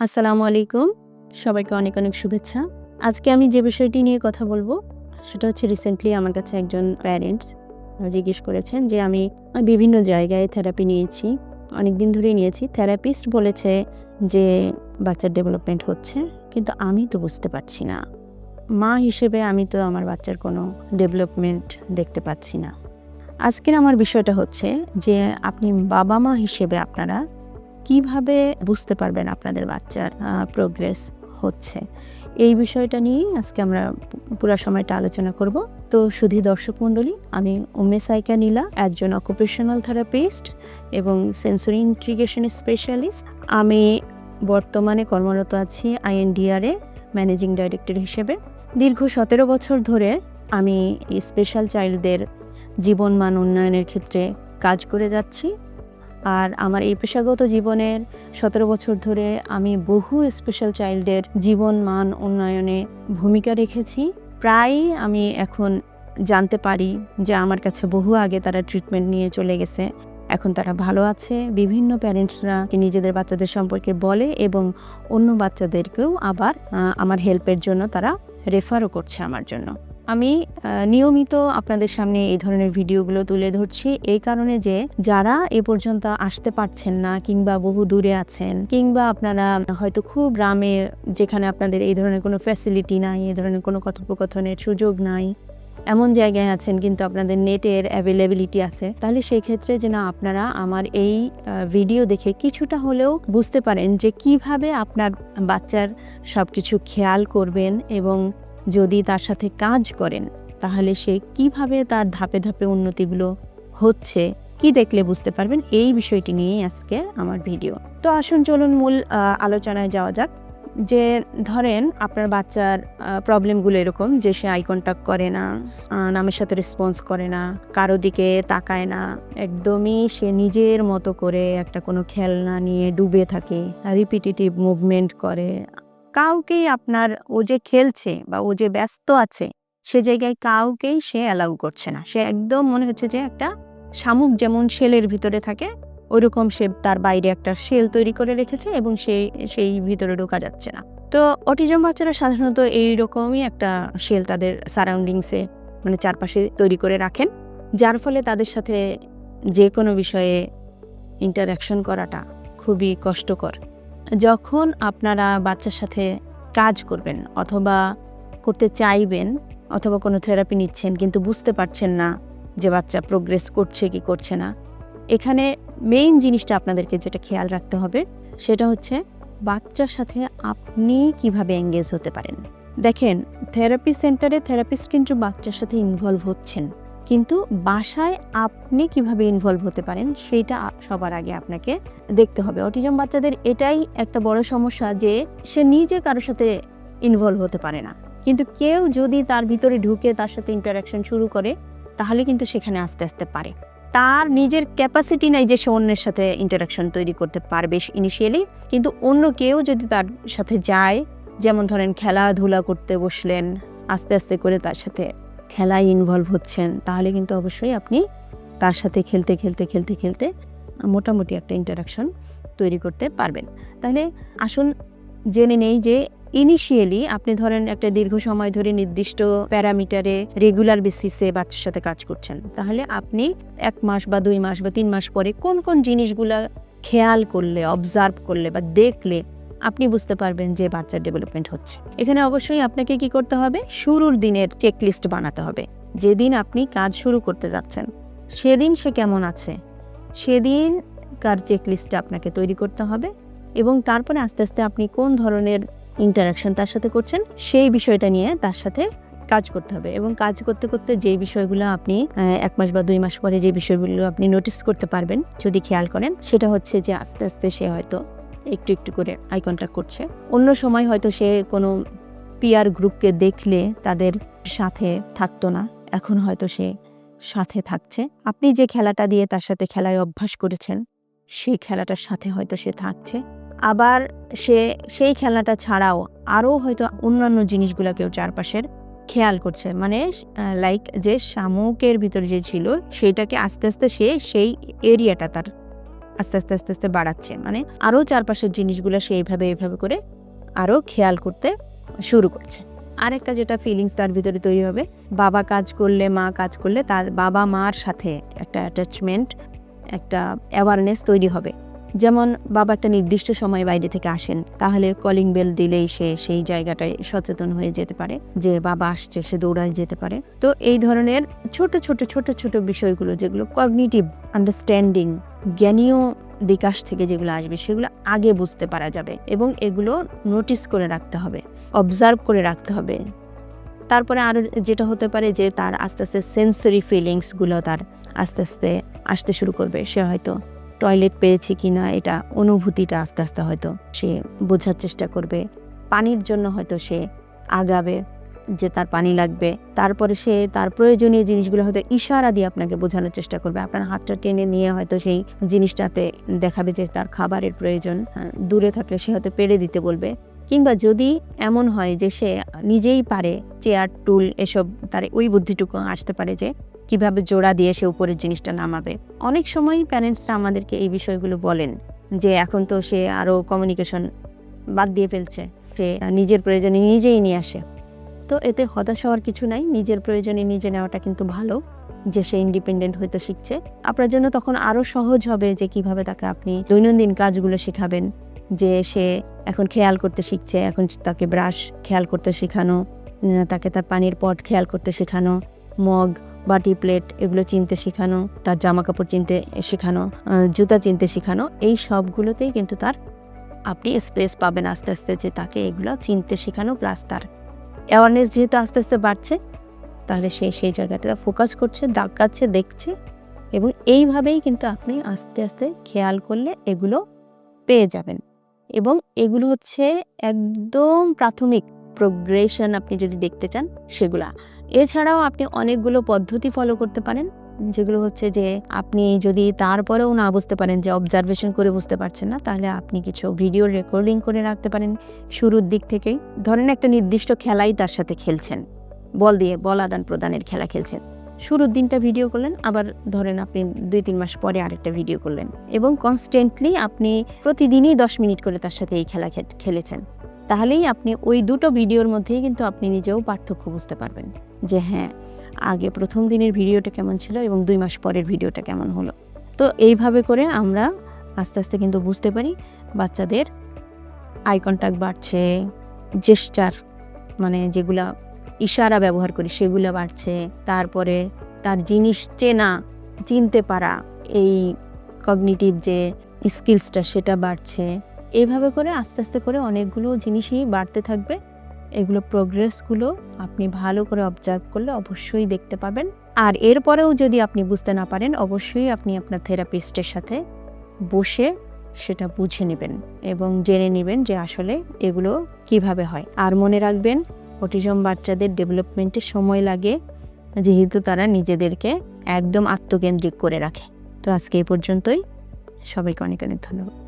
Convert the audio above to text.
আসসালামু আলাইকুম। সবাইকে অনেক অনেক শুভেচ্ছা। আজকে আমি যে বিষয়টি নিয়ে কথা বলব, সেটা হচ্ছে রিসেন্টলি আমার কাছে একজন প্যারেন্টস জিজ্ঞেস করেছেন যে, আমি বিভিন্ন জায়গায় থেরাপি নিয়েছি অনেক দিন ধরেই নিয়েছি। থেরাপিস্ট বলেছে যে, বাচ্চার ডেভেলপমেন্ট হচ্ছে, কিন্তু আমি তো বুঝতে পারছি না। মা হিসেবে আমি তো আমার বাচ্চার কোনো ডেভেলপমেন্ট দেখতে পাচ্ছি না। আজকের আমার বিষয়টা হচ্ছে যে, আপনি বাবা মা হিসেবে আপনারা কীভাবে বুঝতে পারবেন আপনাদের বাচ্চার প্রোগ্রেস হচ্ছে? এই বিষয়টা নিয়েই আজকে আমরা পুরো সময়টা আলোচনা করব। তো শুধু দর্শক মণ্ডলী, আমি উমে সাইকা নীলা, একজন অকুপেশনাল থেরাপিস্ট এবং সেন্সরি ইন্ট্রিগেশন স্পেশালিস্ট আমি বর্তমানে কর্মরত আছি আইএনডিআরে ম্যানেজিং ডাইরেক্টর হিসেবে। দীর্ঘ সতেরো বছর ধরে আমি স্পেশাল চাইল্ডদের জীবন মান উন্নয়নের ক্ষেত্রে কাজ করে যাচ্ছি। আর আমার এই পেশাগত জীবনের সতেরো বছর ধরে আমি বহু স্পেশাল চাইল্ডের জীবন মান উন্নয়নে ভূমিকা রেখেছি। প্রায়ই আমি এখন জানতে পারি যে আমার কাছে বহু আগে তারা ট্রিটমেন্ট নিয়ে চলে গেছে। এখন তারা ভালো আছে, বিভিন্ন প্যারেন্টসরা নিজেদের বাচ্চাদের সম্পর্কে বলে এবং অন্য বাচ্চাদেরকেও আবার আমার হেল্পের জন্য তারা রেফারও করছে আমার জন্য। আমি নিয়মিত আপনাদের সামনে এই ধরনের ভিডিওগুলো তুলে ধরছি এই কারণে যে যারা এ পর্যন্ত আসতে পারছেন না কিংবা বহু দূরে আছেন কিংবা আপনারা হয়তো খুব গ্রামে যেখানে আপনাদের এই ধরনের কোনো ফ্যাসিলিটি নাই এই ধরনের কোনো কথোপকথনের সুযোগ নাই, এমন জায়গায় আছেন কিন্তু আপনাদের নেটের অ্যাভেলেবিলিটি আছে, তাহলে সেই ক্ষেত্রে যেন আপনারা আমার এই ভিডিও দেখে কিছুটা হলেও বুঝতে পারেন যে কীভাবে আপনার বাচ্চার সব কিছু খেয়াল করবেন এবং যদি তার সাথে কাজ করেন, তাহলে সে কীভাবে তার ধাপে ধাপে উন্নতিগুলো হচ্ছে, কি দেখলে বুঝতে পারবেন? এই বিষয়টি নিয়েই আজকে আমার ভিডিও। তো আসুন, চলুন মূল আলোচনায় যাওয়া যাক। যে ধরেন আপনার বাচ্চার প্রবলেমগুলো এরকম যে সে আই কন্ট্যাক্ট করে না নামের সাথে রেসপন্স করে না, কারও দিকে তাকায় না, একদমই সে নিজের মতো করে একটা কোনো খেলনা নিয়ে ডুবে থাকে রিপিটিটিভ মুভমেন্ট করে কাউকেই আপনার ও যে খেলছে বা ও যে ব্যস্ত আছে, সে জায়গায় কাউকেই সে অ্যালাউ করছে না। সে একদম মনে হচ্ছে যে একটা শামুক যেমন শেলের ভিতরে থাকে, ওইরকম সে তার বাইরে একটা শেল তৈরি করে রেখেছে এবং সে, সেই ভিতরে ঢোকা যাচ্ছে না। তো অটিজম বাচ্চারা সাধারণত এইরকমই একটা শেল তাদের সারাউন্ডিংসে মানে চারপাশে তৈরি করে রাখেন, যার ফলে তাদের সাথে যে কোনো বিষয়ে ইন্টারাকশন করাটা খুবই কষ্টকর। যখন আপনারা বাচ্চার সাথে কাজ করবেন অথবা করতে চাইবেন অথবা কোনো থেরাপি নিচ্ছেন কিন্তু বুঝতে পারছেন না যে বাচ্চা প্রোগ্রেস করছে কি করছে না, এখানে মেইন জিনিসটা আপনাদেরকে যেটা খেয়াল রাখতে হবে সেটা হচ্ছে বাচ্চার সাথে আপনি কীভাবে এঙ্গেজ হতে পারেন। দেখেন থেরাপি সেন্টারে থেরাপিস্ট কিন্তু বাচ্চার সাথে ইনভলভ হচ্ছেন। কিন্তু বাসায় আপনি কীভাবে ইনভলভ হতে পারেন আ- সবার আগে আপনাকে দেখতে হবে। অটিজম বাচ্চাদের এটাই একটা বড় সমস্যা যে, সে নিজে কারোর সাথে ইনভলভ হতে পারে না। কিন্তু কেউ যদি তার ভিতরে ঢুকে তার সাথে ইন্টারাকশন শুরু করে, তাহলে কিন্তু সেখানে আস্তে আস্তে পারে। তার নিজের ক্যাপাসিটি নাই যে সে অন্যের সাথে ইন্টারাকশন তৈরি করতে পারবে ইনিশিয়ালি কিন্তু অন্য কেউ যদি তার সাথে যায়, যেমন ধরেন খেলাধুলা করতে বসলেন, আস্তে আস্তে করে তার সাথে খেলায় ইনভলভ হচ্ছেন, তাহলে কিন্তু অবশ্যই আপনি তার সাথে খেলতে খেলতে খেলতে খেলতে মোটামুটি একটা ইন্টারাকশন তৈরি করতে পারবেন। তাহলে আসুন জেনে নেই যে ইনিশিয়ালি আপনি ধরেন একটা দীর্ঘ সময় ধরে নির্দিষ্ট প্যারামিটারে রেগুলার বেসিসে বাচ্চার সাথে কাজ করছেন, তাহলে আপনি এক মাস বা দুই মাস বা তিন মাস পরে কোন কোন জিনিসগুলা খেয়াল করলে অবজার্ভ করলে বা দেখলে আপনি বুঝতে পারবেন যে বাচ্চার ডেভেলপমেন্ট হচ্ছে। এখানে অবশ্যই আপনাকে কি করতে হবে? শুরুর দিনের চেকলিস্ট বানাতে হবে। যেদিন আপনি কাজ শুরু করতে যাচ্ছেন, সেদিন সে কেমন আছে? সেদিন কার চেকলিস্টটা আপনাকে তৈরি করতে হবে এবং তারপরে আস্তে আস্তে আপনি কোন ধরনের ইন্টারাকশন তার সাথে করছেন, সেই বিষয়টা নিয়ে তার সাথে কাজ করতে হবে এবং কাজ করতে করতে যে বিষয়গুলো আপনি এক মাস বা দুই মাস পরে যে বিষয়গুলো আপনি নোটিস করতে পারবেন, যদি খেয়াল করেন, সেটা হচ্ছে যে আস্তে আস্তে সে হয়তো একটু একটু করে আই কন্ট্যাক্ট করছে। অন্য সময় হয়তো সে কোনো পিয়ার গ্রুপকে দেখলে তাদের সাথে থাকতো না। এখন হয়তো সে সাথে থাকছে। আপনি যে খেলাটা দিয়ে তার সাথে খেলায় অভ্যাস করেছেন, সেই খেলাটার সাথে হয়তো সে থাকছে। আবার সে, সেই খেলাটা ছাড়াও আরও হয়তো অন্যান্য জিনিসগুলোকেও চারপাশের খেয়াল করছে। মানে লাইক যে শামুকের ভিতরে যে ছিল, সেটাকে আস্তে আস্তে সে সেই এরিয়াটা তার আস্তে আস্তে আস্তে আস্তে বাড়াচ্ছে। মানে আরও চারপাশের জিনিসগুলো সে এইভাবে এইভাবে করে আরও খেয়াল করতে শুরু করছে। আরেকটা যেটা ফিলিংস তার ভিতরে তৈরি হবে, বাবা কাজ করলে, মা কাজ করলে তার বাবা মার সাথে একটা অ্যাটাচমেন্ট একটা অ্যাওয়ারনেস তৈরি হবে। যেমন, বাবা একটা নির্দিষ্ট সময় বাইরে থেকে আসেন, তাহলে কলিং বেল দিলেই সে সেই জায়গাটায় সচেতন হয়ে যেতে পারে, যে বাবা আসছে, সে দৌড়ায় যেতে পারে। তো এই ধরনের ছোট ছোট ছোট ছোট বিষয়গুলো যেগুলো কগনিটিভ আন্ডারস্ট্যান্ডিং জ্ঞানীয় বিকাশ থেকে যেগুলো আসবে, সেগুলো আগে বুঝতে পারা যাবে এবং এগুলো নোটিস করে রাখতে হবে অবজার্ভ করে রাখতে হবে। তারপরে আরও যেটা হতে পারে যে তার আস্তে আস্তে সেন্সরি ফিলিংসগুলো তার আস্তে আস্তে আসতে শুরু করবে, সে হয়তো টয়লেট পেয়েছে কি না এটা অনুভূতিটা আস্তে আস্তে হয়তো সে বোঝার চেষ্টা করবে। পানির জন্য হয়তো সে আগাবে যে তার পানি লাগবে। তারপরে সে তার প্রয়োজনীয় জিনিসগুলো হয়তো ইশারা দিয়ে আপনাকে বোঝানোর চেষ্টা করবে। আপনার হাতটা টেনে নিয়ে হয়তো সেই জিনিসটাতে দেখাবে যে তার খাবারের প্রয়োজন হ্যাঁ, দূরে থাকলে সে হয়তো পেরে দিতে বলবে। কিংবা যদি এমন হয় যে সে নিজেই পারে চেয়ার টুল এসব তার ওই বুদ্ধিটুকু আসতে পারে যে কীভাবে জোড়া দিয়ে সে উপরের জিনিসটা নামাবে। অনেক সময় প্যারেন্টসরা আমাদেরকে এই বিষয়গুলো বলেন যে এখন তো সে আরও কমিউনিকেশন বাদ দিয়ে ফেলছে। সে নিজের প্রয়োজনে নিজেই নিয়ে আসে। তো এতে হতাশ হওয়ার কিছু নাই, নিজের প্রয়োজনে নিজে নেওয়াটা কিন্তু ভালো যে সে ইন্ডিপেন্ডেন্ট হইতে শিখছে। আপনার জন্য তখন আরও সহজ হবে যে কীভাবে তাকে আপনি দৈনন্দিন কাজগুলো শেখাবেন, যে সে এখন খেয়াল করতে শিখছে, এখন তাকে ব্রাশ খেয়াল করতে শেখানো তাকে তার পানির পট খেয়াল করতে শেখানো, মগ বাটি প্লেট এগুলো চিনতে শেখানো, তার জামা কাপড় চিনতে শেখানো জুতা চিনতে শেখানো, এই সবগুলোতেই কিন্তু তার আপনি স্পেস পাবেন আস্তে আস্তে যে তাকে এগুলো চিনতে শেখানো প্লাস তার অ্যাওয়ারনেস যেহেতু আস্তে আস্তে বাড়ছে, তাহলে সে সেই জায়গাটা ফোকাস করছে দাগাচ্ছে দেখছে এবং এইভাবেই কিন্তু আপনি আস্তে আস্তে খেয়াল করলে এগুলো পেয়ে যাবেন এবং এগুলো হচ্ছে একদম প্রাথমিক প্রোগ্রেশন আপনি যদি দেখতে চান সেগুলা। এছাড়াও আপনি অনেকগুলো পদ্ধতি ফলো করতে পারেন, যেগুলো হচ্ছে যে আপনি যদি তারপরেও না বুঝতে পারেন যে অবজারভেশন করে বুঝতে পারছেন না, তাহলে আপনি কিছু ভিডিও রেকর্ডিং করে রাখতে পারেন শুরুর দিক থেকেই। ধরেন একটা নির্দিষ্ট খেলাই তার সাথে খেলছেন, বল দিয়ে বল আদান প্রদানের খেলা খেলছেন। শুরুর দিনটা ভিডিও করলেন, আবার ধরেন আপনি দুই তিন মাস পরে আরেকটা ভিডিও করলেন এবং কনস্ট্যান্টলি আপনি প্রতিদিনই দশ মিনিট করে তার সাথে এই খেলা খেলেছেন। তাহলেই আপনি ওই দুটো ভিডিওর মধ্যেই কিন্তু আপনি নিজেও পার্থক্য বুঝতে পারবেন। যে হ্যাঁ আগে প্রথম দিনের ভিডিওটা কেমন ছিল এবং দুই মাস পরের ভিডিওটা কেমন হলো। তো এইভাবে করে আমরা আস্তে আস্তে কিন্তু বুঝতে পারি বাচ্চাদের আই কন্ট্যাক্ট বাড়ছে, জেস্টার মানে যেগুলা ইশারা ব্যবহার করি সেগুলো বাড়ছে, তারপরে তার জিনিস চেনা, চিনতে পারা, এই কগনিটিভ যে স্কিলসটা সেটা বাড়ছে। এইভাবে করে আস্তে আস্তে করে অনেকগুলো জিনিসই বাড়তে থাকবে। এগুলো প্রোগ্রেসগুলো আপনি ভালো করে অবজার্ভ করলে অবশ্যই দেখতে পাবেন। আর এরপরেও যদি আপনি বুঝতে না পারেন, অবশ্যই আপনি আপনার থেরাপিস্টের সাথে বসে সেটা বুঝে নেবেন এবং জেনে নেবেন যে আসলে এগুলো কীভাবে হয়। আর মনে রাখবেন অটিজম বাচ্চাদের ডেভেলপমেন্টে সময় লাগে, যেহেতু তারা নিজেদেরকে একদম আত্মকেন্দ্রিক করে রাখে। তো আজকে এই পর্যন্তই। সবাইকে অনেক অনেক ধন্যবাদ।